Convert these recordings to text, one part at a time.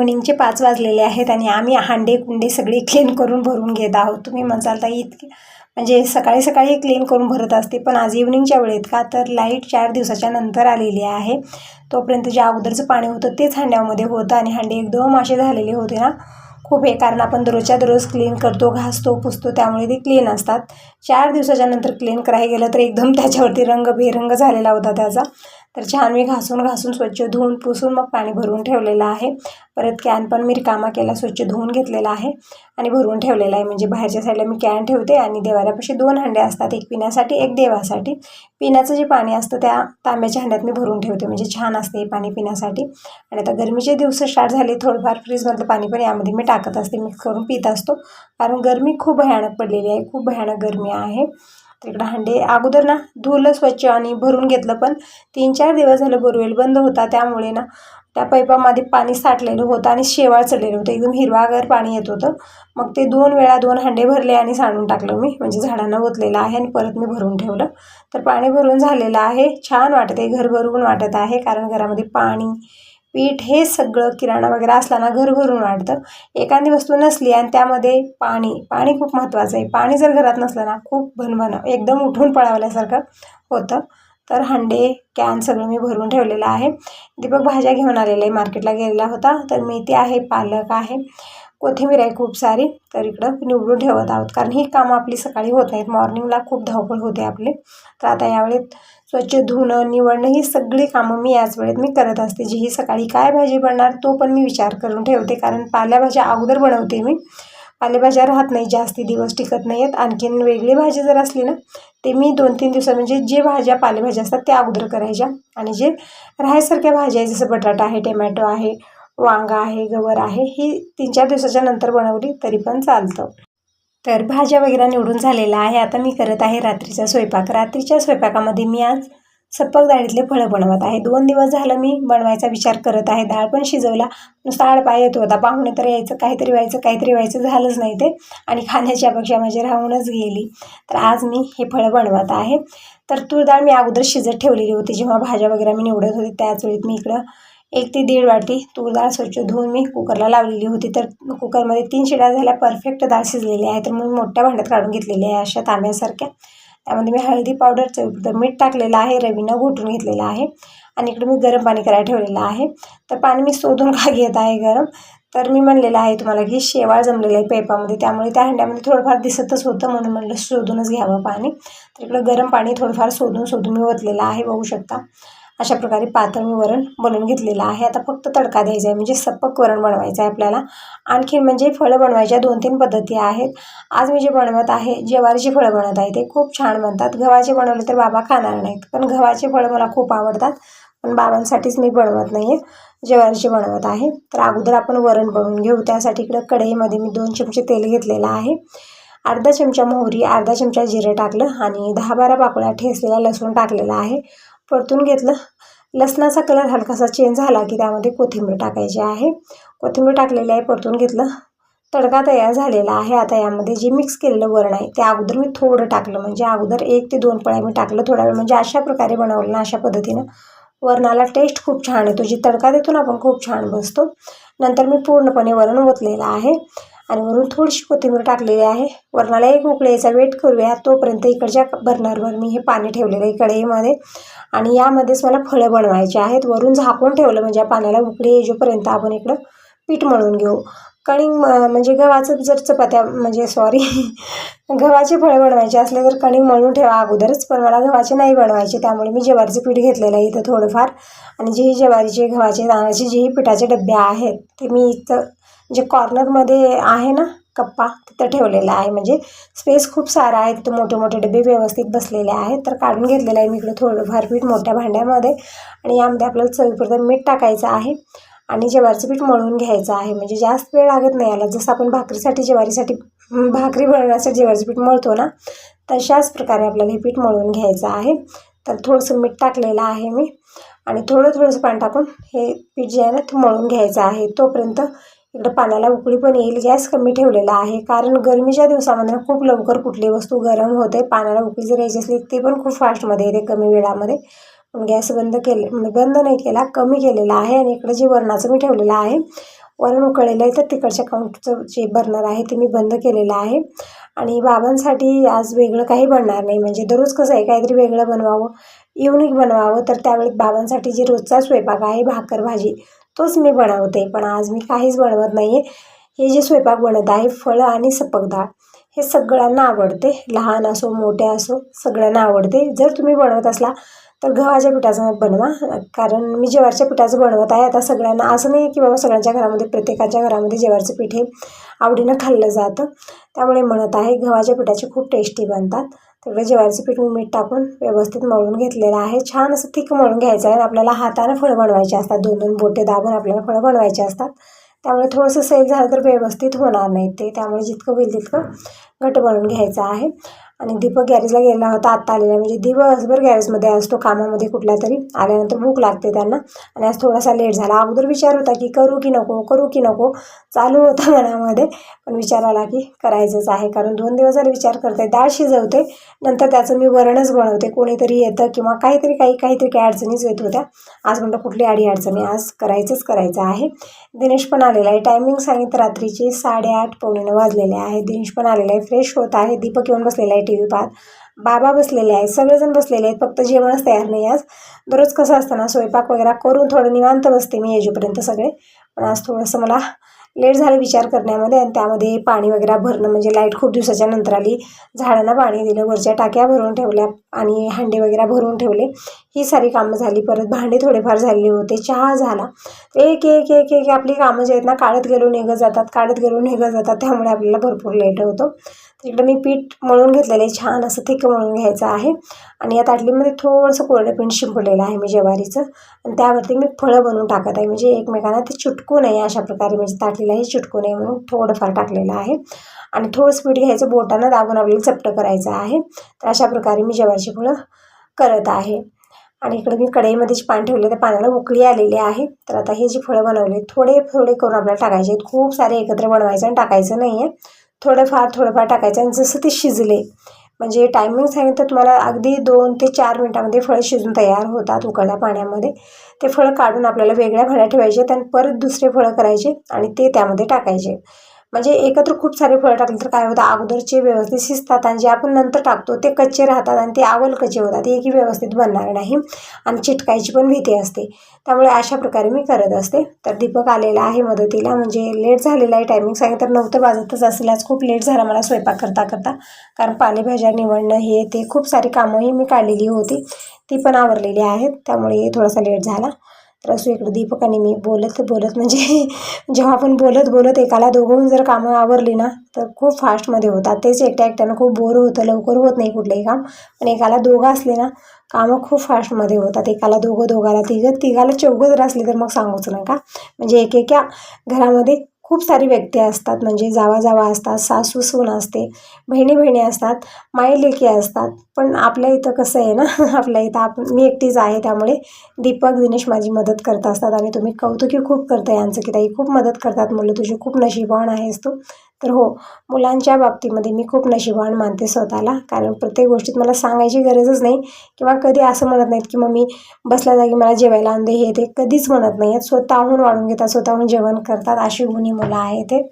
इव्हनिंगचे पाच वाजलेले आहेत आणि आम्ही हांडे कुंडे सगळे क्लीन करून भरून घेत आहोत. तुम्ही म्हणसाल तर इतके म्हणजे सकाळी सकाळी क्लीन करून भरत असते पण आज इव्हनिंगच्या वेळेत का? तर लाइट चार दिवसाच्या नंतर आलेली आहे. तोपर्यंत जे अगोदरचं पाणी होतं तेच हांड्यामध्ये होतं आणि हांडे एकदम असे झालेले होते ना. खूप हे कारण आपण दररोजच्या दररोज क्लीन करतो घासतो पुसतो त्यामुळे ते क्लीन असतात. चार दिवसाच्या नंतर क्लीन करायला गेलं तर एकदम त्याच्यावरती रंग बेरंग झालेला होता त्याचा. तर छान मी घासून घासून स्वच्छ धुवून पुसून मग पाणी भरून ठेवलेलं आहे. परत कॅन पण मी रिकामा केला स्वच्छ धुवून घेतलेला आहे आणि भरून ठेवलेला आहे. म्हणजे बाहेरच्या साईडला मी कॅन ठेवते आणि देवाऱ्यापाशी दोन हांडे असतात एक पिण्यासाठी एक देवासाठी. पिण्याचं जे पाणी असतं त्या तांब्याच्या हांड्यात मी भरून ठेवते. म्हणजे छान असते हे पाणी पिण्यासाठी. आणि आता गरमीचे दिवस स्टार्ट झाले थोडंफार फ्रीजमधलं पाणी पण यामध्ये मी टाकत असते मिक्स करून पित असतो. कारण गरमी खूप भयानक पडलेली आहे खूप भयानक गरमी आहे. तिकडं हांडे अगोदर ना धुलं स्वच्छ आणि भरून घेतलं पण तीन चार दिवस झालं बोरवेल बंद होता. त्यामुळे ना त्या पाईपामध्ये पाणी साठलेलं होतं आणि शेवाळ चढलेलं होतं. एकदम हिरवागर पाणी येत होतं. मग ते दोन वेळा दोन हांडे भरले आणि सांडून टाकलं मी. म्हणजे झाडांना ओतलेलं आहे आणि परत मी भरून ठेवलं. तर पाणी भरून झालेलं आहे. छान वाटत आहे घर भरून वाटत आहे कारण घरामध्ये पाणी पीठ हे सगळं किराणा वगैरे असला ना घरभरून वाढतं. एखादी वस्तू नसली आणि त्यामध्ये पाणी पाणी खूप महत्त्वाचं आहे. पाणी जर घरात नसलं ना खूप भनभन एकदम उठून पळावल्यासारखं होतं. तर हंडे कॅन सगळं मी भरून ठेवलेलं आहे. दीपक भाज्या घेऊन आलेले आहे मार्केटला गेलेला होता. तर मेथी आहे पालक आहे. कोथिंबीर आहे खूप सारी. तर इकडं निवडून ठेवत आहोत. कारण ही कामं आपली सकाळी होत नाहीत. मॉर्निंगला खूप धावपळ होते आपली. तर आता यावेळेत स्वच्छ धुणं निवडणं ही सगळी कामं मी याच वेळेत मी करत असते. जी ही सकाळी काय भाजी बनणार तो पण मी विचार करून ठेवते. कारण पालेभाज्या अगोदर बनवते मी. पालेभाज्या राहत नाही जास्ती दिवस टिकत नाही आहेत. आणखीन वेगळी भाजी जर असली ना ते मी दोन तीन दिवसात म्हणजे जे भाज्या पालेभाज्या असतात त्या अगोदर करायच्या. आणि जे राहायसारख्या भाज्या आहे जसं बटाटा आहे टमॅटो आहे वांगा आहे गवर आहे ही तीन चार दिवसाच्या नंतर बनवली तरी पण चालतं. तर भाज्या वगैरे निवडून झालेला आहे. आता मी करत आहे रात्रीचा स्वयंपाक. रात्रीच्या स्वयंपाकामध्ये मी आज सप्पक डाळीतले फळं बनवत आहे. दोन दिवस झालं मी बनवायचा विचार करत आहे. डाळ पण शिजवला. नुसता आळपाय येत होता. पाहुणे तर यायचं काहीतरी व्हायचं काहीतरी व्हायचं झालंच नाही ते. आणि खाण्याची अपेक्षा माझी राहूनच गेली. तर आज मी हे फळं बनवत आहे. तर तूर डाळ मी अगोदर शिजत ठेवलेली होती. जेव्हा भाज्या वगैरे मी निवडत होते त्याच वेळेत मी इकडं एक ते दीड वाटी तूर डाळ स्वच्छ धुवून मी कुकरला लावलेली होती. तर कुकरमध्ये तीन शिड्या झाल्या. परफेक्ट डाळ शिजलेली आहे. तर मी मोठ्या भांड्यात काढून घेतलेली आहे अशा तांब्यासारख्या. त्यामध्ये मी हळदी पावडर चवीपुरतं मीठ टाकलेलं आहे. रवीनं घोटून घेतलेलं आहे. आणि इकडे मी गरम पाणी करायला ठेवलेलं आहे. तर पाणी मी शोधून का घेत आहे गरम? तर मी म्हणलेलं आहे तुम्हाला की शेवाळ जमलेलं आहे पेपामध्ये. त्यामुळे त्या हंड्यामध्ये थोडंफार दिसतच होतं म्हणून म्हणलं शोधूनच घ्यावं पाणी. तर इकडं गरम पाणी थोडंफार शोधून शोधून मी ओतलेलं आहे. बघू शकता. अशा प्रकारे पातळ मी वरण बनवून घेतलेलं आहे. आता फक्त तडका द्यायचा आहे. म्हणजे सपक वरण बनवायचं आहे आपल्याला. आणखीन म्हणजे फळं बनवायच्या दोन तीन पद्धती आहेत. आज मी जे बनवत आहे ज्वारीची फळं बनवत आहे ते खूप छान बनतात. गव्हाचे बनवले तर बाबा खाणार नाहीत. पण गव्हाचे फळं मला खूप आवडतात. पण बाबांसाठीच मी बनवत नाही आहे ज्वारीचे बनवत आहे. तर अगोदर आपण वरण बनवून घेऊ. त्यासाठी इकडं कढईमध्ये मी दोन चमचे तेल घेतलेलं आहे. अर्धा चमचा मोहरी अर्धा चमचा जिरं टाकलं आणि दहा बारा पाकळ्या ठेसलेला लसूण टाकलेला आहे. परतून घेतलं. लसणाचा कलर हलकासा चेंज झाला की त्यामध्ये कोथिंबीर टाकायची आहे. कोथिंबीर टाकलेली आहे परतून घेतलं. तडका तयार झालेला आहे. आता यामध्ये जे मिक्स केलेलं वरण आहे ते अगोदर मी थोडं टाकलं. म्हणजे अगोदर एक ते दोन पळ्या मी टाकलं थोडा वेळ. म्हणजे अशा प्रकारे बनवलं ना अशा पद्धतीनं. वरणाला टेस्ट खूप छान येतो. जी तडका देतो ना आपण खूप छान बसतो. नंतर मी पूर्णपणे वरण ओतलेलं आहे. आणि वरून थोडीशी कोथिंबीर टाकलेली आहे. वरणाला एक उकळी यायचा वेट करूया. तोपर्यंत इकडच्या बर्नरवर मी हे पाणी ठेवलेलं आहे कढईमध्ये. आणि यामध्येच मला फळं बनवायची आहेत. वरून झाकून ठेवलं म्हणजे पाण्याला उकळी येजोपर्यंत आपण इकडं पीठ मळून घेऊ. कणिंग म्हणजे गव्हाचं जर चपात्या म्हणजे सॉरी गव्हाचे फळं बनवायचे असले तर कणिक मळून ठेवा अगोदरच. पण मला गव्हाचे नाही बनवायचे त्यामुळे मी ज्वारीचं पीठ घेतलेलं आहे इथं थोडंफार. आणि जे ज्वारीचे गव्हाचे दानाचे जेही पिठाचे डबे आहेत ते मी इथं जे कॉर्नरमध्ये आहे ना कप्पा तिथं ठेवलेला आहे. म्हणजे स्पेस खूप सारा आहे तिथं मोठे मोठे डबे व्यवस्थित बसलेले आहेत. तर काढून घेतलेलं आहे मी इकडं थोडंफार पीठ मोठ्या भांड्यामध्ये. आणि यामध्ये आपल्याला चवीपुरतं मीठ टाकायचं आहे. आणि ज्वारीचं पीठ मळून घ्यायचं आहे. म्हणजे जास्त वेळ लागत नाही याला. जसं आपण भाकरीसाठी ज्वारीसाठी भाकरी बनवण्यासाठी ज्वारीचं पीठ मळतो ना तशाच प्रकारे आपल्याला हे पीठ मळून घ्यायचं आहे. तर थोडंसं मीठ टाकलेलं आहे मी. आणि थोडं थोडंसं पाणी टाकून हे पीठ जे आहे ना ते मळून घ्यायचं आहे. तोपर्यंत इकडं पाण्याला उकळी पण येईल. गॅस कमी ठेवलेला आहे. कारण गरमीच्या दिवसामध्ये खूप लवकर कुठली वस्तू गरम होते. पाण्याला उकळी जर यायची असली ती पण खूप फास्टमध्ये येते कमी वेळामध्ये. गॅस बंद केले म्हणजे बंद नाही केला कमी केलेला आहे आणि इकडं जे वरणाचं मी ठेवलेलं आहे वरण उकळलेलं आहे तर तिकडच्या काउंटचं जे बर्नर आहे ते मी बंद केलेलं आहे. आणि बाबांसाठी आज वेगळं काही बनणार नाही म्हणजे दररोज कसं आहे काहीतरी वेगळं बनवावं युनिक बनवावं तर त्यावेळी बाबांसाठी जे रोजचा स्वयंपाक आहे भाकर भाजी तोच मी बनवते. पण आज मी काहीच बनवत नाही आहे हे जे स्वयंपाक बनत आहे फळं आणि सपक डाळ हे सगळ्यांना आवडते. लहान असो मोठे असो सगळ्यांना आवडते. जर तुम्ही बनवत असला तर गव्हाच्या पिठाचं बनवा. कारण मी ज्वारीच्या पिठाचं बनवत आहे. आता सगळ्यांना असं नाही की बाबा सगळ्यांच्या घरामध्ये प्रत्येकाच्या घरामध्ये ज्वारीचं पीठ हे आवडीनं खाल्लं जातं. त्यामुळे म्हणत आहे गव्हाच्या पिठाचे खूप टेस्टी बनतात. तेवढं ज्वारीचं पीठ मी मीठ टाकून व्यवस्थित मळून घेतलेलं आहे. छान असं थिक मळून घ्यायचं आहे. आपल्याला हाताने फळं बनवायचे असतात. दोन दोन बोटे दाबून आपल्याला फळं बनवायचे असतात. त्यामुळे थोडंसं सेल झालं तर व्यवस्थित होणार नाही ते. त्यामुळे जितकं होईल तितकं घट बनवून घ्यायचं आहे. आणि दीपक गॅरेजला गेला होता आत्ता आलेला म्हणजे दिवसभर गॅरेजमध्ये असतो कामामध्ये कुठल्या तरी. आल्यानंतर भूक लागते त्यांना. आणि आज थोडासा लेट झाला. अगोदर विचार होता की करू की नको करू की नको. चालू होता मनामध्ये. पण विचार आला की करायचंच आहे. कारण दोन दिवस झाले विचार करते डाळ शिजवते. नंतर त्याचं मी वरणच बनवते. कोणीतरी येतं किंवा काहीतरी काही काहीतरी काही अडचणीच येत होत्या. आज म्हणलं कुठली आडी अडचणी आज करायचंच करायचं आहे. दिनेश पण आलेला आहे. टायमिंग सांगितलं रात्रीचे साडेआठ पावणे वाजलेले आहे. दिनेश पण आलेला आहे. फ्रेश होत आहे. दीपक येऊन बसलेला आहे टी व्ही पाहत. बाबा बसलेले आहेत. सगळेजण बसलेले आहेत. फक्त जेवणच तयार नाही आज. दररोज कसं असतं ना स्वयंपाक वगैरे करून थोडं निवांत बसते मी येजूपर्यंत सगळे. पण आज थोडंसं मला लेट झालं विचार करण्यामध्ये आणि त्यामध्ये पाणी वगैरे भरणं म्हणजे लाइट खूप दिवसाच्या नंतर आली. झाडांना पाणी दिलं वरच्या टाक्या भरून ठेवल्या आणि हांडे वगैरे भरून ठेवले. ही सारी कामं झाली. परत भांडे थोडेफार झाले होते. चहा झाला. एक एक एक एक आपली कामं जे आहेत ना काढत गेलो निघत जातात काढत गेलो निघत जातात. त्यामुळे आपल्याला भरपूर लेट होतो. इकडं मी पीठ मळून घेतलेलं आहे. छान असं थिक मळून घ्यायचं आहे. आणि या ताटलीमध्ये थोडंसं कोरडं पीठ शिंपडलेलं आहे मी ज्वारीचं. आणि त्यावरती मी फळं बनवून टाकत आहे. म्हणजे एकमेकांना ते चिटकू नये अशा प्रकारे. म्हणजे ताटलीला हे चिटकू नये म्हणून थोडंफार टाकलेलं आहे. आणि थोडंसं पीठ घ्यायचं. बोटानं दाबून आपल्याला चपटं करायचं आहे. तर अशा प्रकारे मी ज्वारीची फळं करत आहे. आणि इकडे मी कढईमध्ये पाणी ठेवले तर पाण्याला उकळी आलेली आहे. तर आता हे जे फळं बनवले थोडे थोडे करून आपल्याला टाकायचे आहेत. खूप सारे एकत्र बनवायचं आणि टाकायचं नाही आहे. थोडंफार थोडंफार टाकायचं आणि जसं ते शिजले. म्हणजे टायमिंग सांगितलं तुम्हाला अगदी दोन ते चार मिनटामध्ये फळं शिजून तयार होतात उकळल्या पाण्यामध्ये. ते फळं काढून आपल्याला वेगळ्या फळ्या ठेवायचे आणि परत दुसरे फळं करायचे आणि ते त्यामध्ये टाकायचे म्हणजे एकत्र खूप सारे फळं टाकले तर काय होतं? अगोदरचे व्यवस्थित शिजतात आणि जे आपण नंतर टाकतो ते कच्चे राहतात आणि ते आवल कच्चे होतात. एकही व्यवस्थित बनणार नाही आणि चिटकायची पण भीती असते. त्यामुळे अशा प्रकारे मी करत असते. तर दीपक आलेला आहे मदतीला. म्हणजे लेट झालेला आहे टायमिंग सांगितलं तर नव्हतं वाजतच असेल. आज खूप लेट झाला मला स्वयंपाक करता करता. कारण पालेभाज्या निवडणं हे ते खूप सारी कामंही मी काढलेली होती. ती पण आवरलेली आहेत. त्यामुळे थोडासा लेट झाला. तर असं इकडं दीपक आणि मी बोलत बोलत म्हणजे जेव्हा आपण बोलत बोलत एकाला दोघं जर कामं आवरली ना तर खूप फास्टमध्ये होतात. तेच एकट्या एकट्यानं खूप बोर होतं लवकर होत नाही कुठलंही काम. पण एकाला दोघं असले ना कामं खूप फास्टमध्ये होतात. एकाला दोघं दोघाला तिघं तिघाला चौघं जर असले तर मग सांगूच नका. म्हणजे एकेक्या घरामध्ये खूप सारी व्यक्ती असतात. म्हणजे जावा जावा असतात सासू सून असते बहिणी बहिणी असतात माईलेकी असतात. पण आपल्या इथं कसं आहे ना आपल्या इथं आप मी एकटीच आहे त्यामुळे दीपक दिनेश माझी मदत करत असतात. आणि तुम्ही कौतुकी खूप करता यांचं की ताई. खूप मदत करतात मुलं तुझी. खूप नशीबवान आहेस तू. तर हो मुलांच्या बाबतीमध्ये मी खूप नशीबवान मानते स्वतःला. कारण प्रत्येक गोष्टीत मला सांगायची गरजच नाही किंवा कधी असं म्हणत नाहीत की मग मी बसल्या जागी मला जेवायला आणते हे ते कधीच म्हणत नाही आहेत स्वतःहून वाढून घेतात स्वतःहून जेवण करतात. अशी गुणी मुलं आहे ते.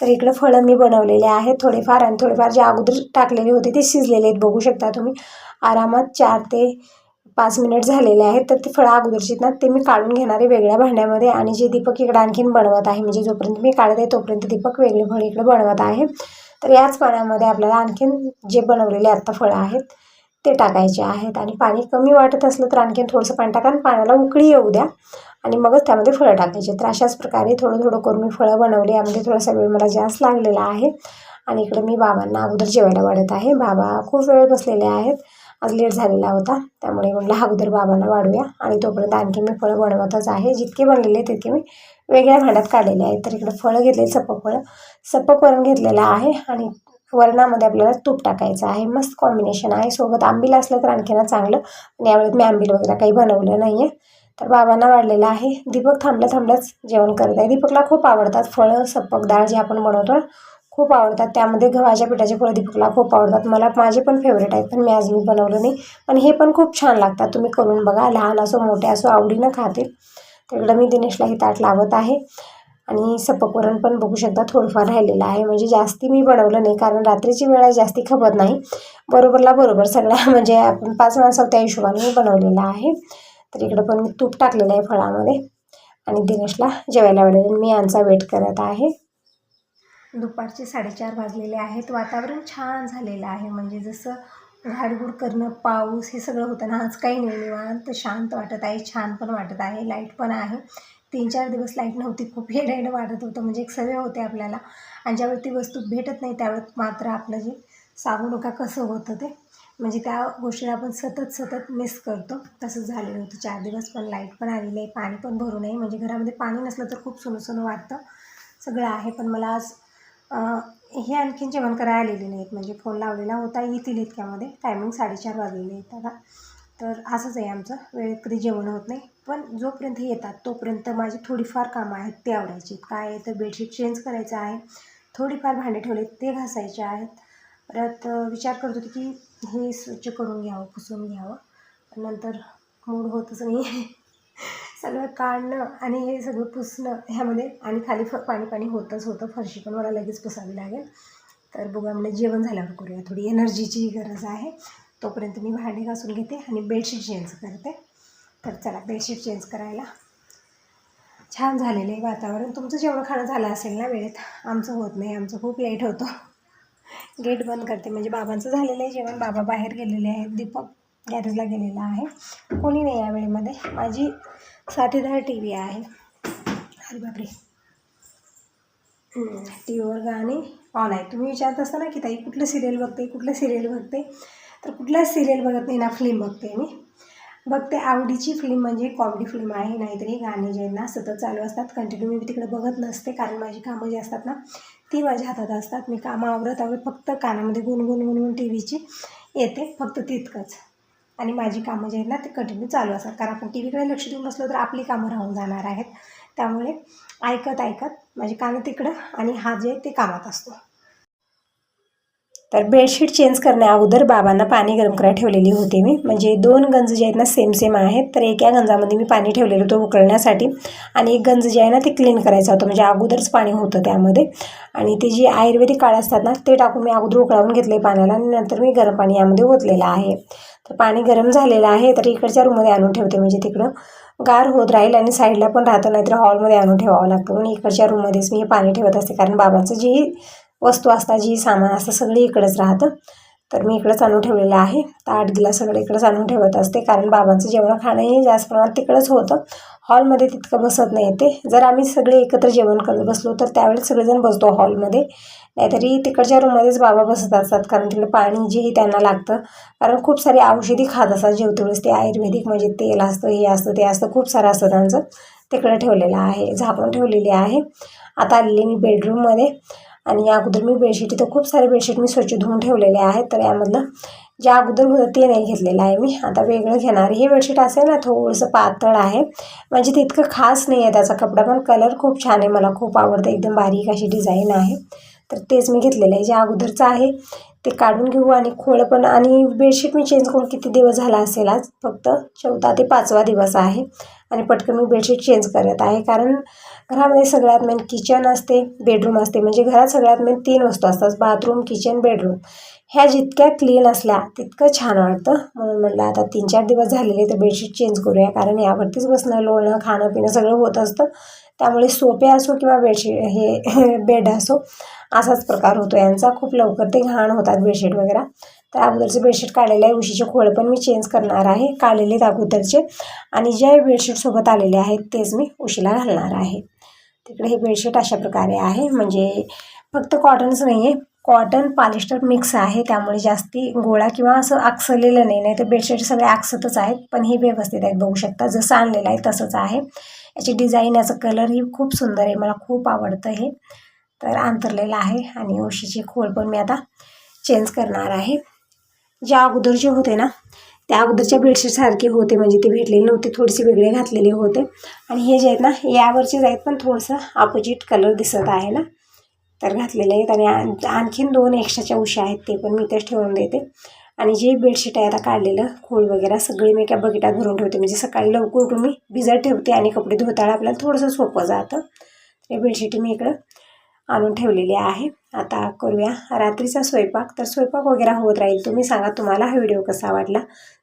तर इकडं फळं मी बनवलेले आहेत. थोडेफार आणि थोडेफार जे अगोदर टाकलेले होते ते शिजलेले आहेत. बघू शकता तुम्ही. आरामात चार ते पाच मिनिट झालेले आहेत तर ती फळं अगोदरची ना ते मी काढून घेणारे वेगळ्या भांड्यामध्ये आणि जे दीपक इकडं आणखीन बनवत आहे म्हणजे जोपर्यंत मी काढत आहे तोपर्यंत दीपक वेगळे फळ इकडे बनवत आहे. तर याच पाण्यामध्ये आपल्याला आणखीन जे बनवलेले आत्ता फळं आहेत ते टाकायचे आहेत आणि पाणी कमी वाटत असलं तर आणखीन थोडंसं पाणी टाका आणि पाण्याला उकळी येऊ द्या आणि मगच त्यामध्ये फळं टाकायचे तर अशाच प्रकारे थोडं थोडं करून मी फळं बनवली यामध्ये थोडासा वेळ मला जास्त लागलेला आहे. आणि इकडे मी बाबांना अगोदर जेवायला वाढत आहे. बाबा खूप वेळ बसलेले आहेत. आज लेट झालेला होता. त्यामुळे म्हटलं अगोदर बाबांना वाढूया. आणि तोपर्यंत आणखी मी फळं बनवतच आहे. जितके बनलेले तितके मी वेगळ्या भांड्यात काढलेले आहेत तर इकडे फळं घेतले सपक फळं. सपक वरण घेतलेलं आहे आणि वरणामध्ये आपल्याला तूप टाकायचं आहे. मस्त कॉम्बिनेशन आहे. सोबत आंबील असलं तर आणखीन चांगलं. आणि यावेळेस मी आंबील वगैरे काही बनवलं नाही आहे तर बाबांना वाढलेलं आहे. दीपक थांबल्या थांबल्याच जेवण करत आहे. दीपकला खूप आवडतात फळं सपक डाळ जे आपण बनवतो खूप आवडतात. त्यामध्ये गव्हाच्या पिठाचे फळं दीपकला खूप आवडतात. मला माझे पण फेवरेट आहेत पण मी आज मी बनवलं नाही. पण हे पण खूप छान लागतात. तुम्ही करून बघा. लहान असो मोठे असो आवडीनं खातील. तिकडं मी दिनेशला ही ताट लावत आहे. आणि सपकवरण पण बघू शकता. थोडंफार राहिलेलं आहे. म्हणजे जास्ती मी बनवलं नाही. कारण रात्रीची वेळा जास्ती खपत नाही. बरोबरला बरोबर सगळ्या म्हणजे आपण पाच माणसं त्या हिशोबाने मी बनवलेलं आहे. तर इकडं पण मी तूप टाकलेलं आहे फळामध्ये. आणि दिनेशला जेवायला आवडेल मी यांचा वेट करत आहे. दुपारचे साडेचार वाजलेले आहेत. वातावरण छान झालेलं आहे. म्हणजे जसं घाडघूड करणं पाऊस हे सगळं होतं ना आज काही नाही. निवांत शांत वाटत आहे. छान पण वाटत आहे. लाइट पण आहे. तीन चार दिवस लाइट नव्हती. खूप हेडायनं वाटत होतं. म्हणजे एक सवय होते आपल्याला. आणि ज्यावेळी ती वस्तू भेटत नाही त्यावेळेस मात्र आपलं जे सांगू नका कसं होतं ते. म्हणजे त्या गोष्टीला आपण सतत सतत मिस करतो. तसंच झालेलं होतं. चार दिवस पण लाइट पण आलेली आहे. पाणी पण भरून आहे म्हणजे घरामध्ये पाणी नसलं तर खूप सुनं वाटतं. सगळं आहे. पण मला आज हे आणखीन जेवण करायला आलेले नाहीत. म्हणजे फोन लावलेला होता येतील इतक्यामध्ये. टायमिंग साडेचार वाजलेले आहेत आता. तर असंच आहे आमचं. वेळेत कधी जेवण होत नाही. पण जोपर्यंत येतात तोपर्यंत माझी थोडीफार कामं आहेत ते आवडायची काय आहे तर बेडशीट चेंज करायचं आहे. थोडीफार भांडे ठेवले ते घासायचे आहेत. परत विचार करत होते की हे स्वच्छ करून घ्यावं पुसून घ्यावं. नंतर मूड होतच नाही. सगळं काढणं आणि हे सगळं पुसणं ह्यामध्ये आणि खाली फ पाणी पाणी होतंच होतं. फरशी पण मला लगेच पुसावी लागेल. तर बघा म्हणजे जेवण झाल्यावर करूया. थोडी एनर्जीची गरज आहे. तोपर्यंत मी भांडे घासून घेते आणि बेडशीट चेंज करते. तर चला बेडशीट चेंज करायला. छान झालेलं आहे वातावरण. तुमचं जेवढं खाणं झालं असेल ना वेळेत आमचं होत नाही. आमचं खूप लेट होतं. गेट बंद करते. म्हणजे बाबांचं झालेलं आहे जेवण. बाबा बाहेर गेलेले आहेत. दीपक गॅरेजला गेलेला आहे. कोणी नाही या वेळेमध्ये. माझी साठीदार टी व्ही आहे. अरे बापरे. टी व्हीवर गाणे ऑन आहे. तुम्ही विचारत असता ना की ताई कुठलं सिरियल बघते कुठलं सिरियल बघते? तर कुठलाच सिरियल बघत नाही ना फिल्म बघते मी. बघते आवडीची फिल्म म्हणजे कॉमेडी फिल्म आहे नाहीतरी गाणी जे आहेत ना सतत चालू असतात कंटिन्यू मी तिकडे बघत नसते कारण माझी कामं जी असतात ना ती माझ्या हातात असतात. मी कामं आवरत आवरत फक्त कानामध्ये गुणगुण गुणगुण टी व्हीची येते फक्त तितकंच. आणि माझी कामं जे आहेत ना ते कंटिन्यू चालू असतात. कारण आपण टी व्हीकडे लक्ष देऊन बसलो तर आपली कामं राहून जाणार आहेत. त्यामुळे ऐकत ऐकत माझी कानं तिकडं आणि हा जे आहे ते कामात असतो. तर बेडशीट चेंज करण्या अगोदर बाबांना पाणी गरम करायला ठेवलेली होती मी. म्हणजे दोन गंज जे आहेत ना सेम सेम आहेत. तर एका गंजामध्ये मी पाणी ठेवलेलं होतं उकळण्यासाठी. आणि एक गंज जे आहे ना ते क्लीन करायचं होतं. म्हणजे अगोदरच पाणी होतं त्यामध्ये. आणि ते जे आयुर्वेदिक काळ असतात ना ते टाकून मी अगोदर उकळावून घेतले पाण्याला. आणि नंतर मी गरम पाणी यामध्ये ओतलेलं आहे. तर पाणी गरम झालेलं आहे तर इकडच्या रूममध्ये आणून ठेवते म्हणजे तिकडं. गार होत राहील आणि साईडला पण राहतं नाहीतर हॉलमध्ये आणून ठेवावं लागतं. म्हणून इकडच्या रूममध्येच मी हे पाणी ठेवत असते कारण बाबांचं जी वस्तू असतात जी सामान असतं सगळी इकडंच राहतं. तर मी इकडंच आणून ठेवलेलं आहे. ताट गिलास सगळं इकडंच आणून ठेवत असते कारण बाबांचं जेवण खाणंही जास्त प्रमाणात तिकडंच होतं. हॉलमध्ये तितकं बसत नाही ते. जर आम्ही सगळे एकत्र जेवण करत बसलो तर त्यावेळेस सगळेजण बसतो हॉलमध्ये. नाहीतरी तिकडच्या रूममध्येच बाबा बसत असतात कारण तिकडे पाणी जेही त्यांना लागतं. कारण खूप सारी औषधी खात असतात जेवतेवेळेस. ते आयुर्वेदिक म्हणजे तेल असतं हे असतं ते असतं. खूप सारं असतं त्यांचं. तिकडं ठेवलेलं आहे झाकून ठेवलेली आहे. आता आलेली मी बेडरूममध्ये. आणि अगोदर मी बेडशीट इथं खूप सारे बेडशीट मी स्वच्छ धुवून ठेवलेले आहेत. तर यामधलं जे अगोदर होतं ते नाही घेतलेलं आहे मी. आता वेगळं घेणार. हे बेडशीट असेल ना थोडंसं पातळ आहे. म्हणजे तितकं खास नाही आहे त्याचा कपडा पण कलर खूप छान आहे. मला खूप आवडतं. एकदम बारीक अशी डिझाईन आहे. तर तेच मी घेतलेलं आहे. जे अगोदरचं आहे ते काढून घेऊ आणि खोळं पण आणि बेडशीट मी चेंज करून किती दिवस झाला असेल आज? फक्त चौथा ते पाचवा दिवस आहे. आणि पटकन मी बेडशीट चेंज करत आहे. कारण घरामध्ये सगळ्यात मेन किचन असते बेडरूम असते. म्हणजे घरात सगळ्यात मेन तीन वस्तू असतात. बाथरूम किचन बेडरूम ह्या जितक्या क्लीन असल्या तितकं छान वाटतं. म्हणून म्हटलं आता तीन चार दिवस झालेले तर बेडशीट चेंज करूया. कारण यावरतीच बसणं लोळणं खाणं पिणं सगळं होत असतं. त्यामुळे सोपे असो किंवा बेडशीट हे बेड असो असाच प्रकार होतो. यांचा खूप लवकर ते घाण होतात बेडशीट वगैरे. तर अगोदरचे बेडशीट काढलेले आहे उशीचे खोळ पण मी चेंज करणार आहे. काढलेले आहेत अगोदरचे. आणि जे बेडशीटसोबत आलेले आहेत तेच मी उशीला घालणार आहे. तिकडे हे बेडशीट अशा प्रकारे आहे. म्हणजे फक्त कॉटनच नाही आहे कॉटन पॉलिस्टर मिक्स आहे. त्यामुळे जास्ती गोळा किंवा असं आकसलेलं नाही. नाही तर बेडशीट सगळे आकसतच आहेत. पण हे व्यवस्थित आहेत. बघू शकता जसं आणलेलं आहे तसंच आहे. याची डिझाईन याचं कलर ही खूप सुंदर आहे. मला खूप आवडतं हे. तर अंतरलेलं आहे आणि उशीची खोळ पण मी आता चेंज करणार आहे. ज्या अगोदर जे होते ना त्या अगोदरच्या बेडशीटसारखे होते म्हणजे ते भेटलेले नव्हते थोडेसे वेगळे घातलेले होते. आणि हे जे आहेत ना यावरचेच आहेत पण थोडंसं अपोजिट कलर दिसत आहे ना. तर घातलेले आहेत आणि आण- आणखीन दोन एक्स्ट्राच्या उशा आहेत ते पण मी इथेच ठेवून देते. आणि जे बेडशीट आहे आता काढलेलं खोळ वगैरे सगळे मी एका बकेटात भरून ठेवते. म्हणजे सकाळी लवकर उठून मी भिजत ठेवते आणि कपडे धुताळा आपल्याला थोडंसं सोपं जातं. हे बेडशीट मी इकडं आणून ठेवलेली आहे. आता करूया. रात्रीचा स्वयंपाक. तर स्वयंपाक वगैरे होत राहील. तुम्ही सांगा तुम्हाला हा व्हिडिओ कसा वाटला.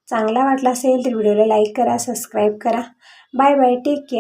चांगला वाटला असेल तर व्हिडिओला लाईक करा सबस्क्राईब करा. Bye bye. Take care.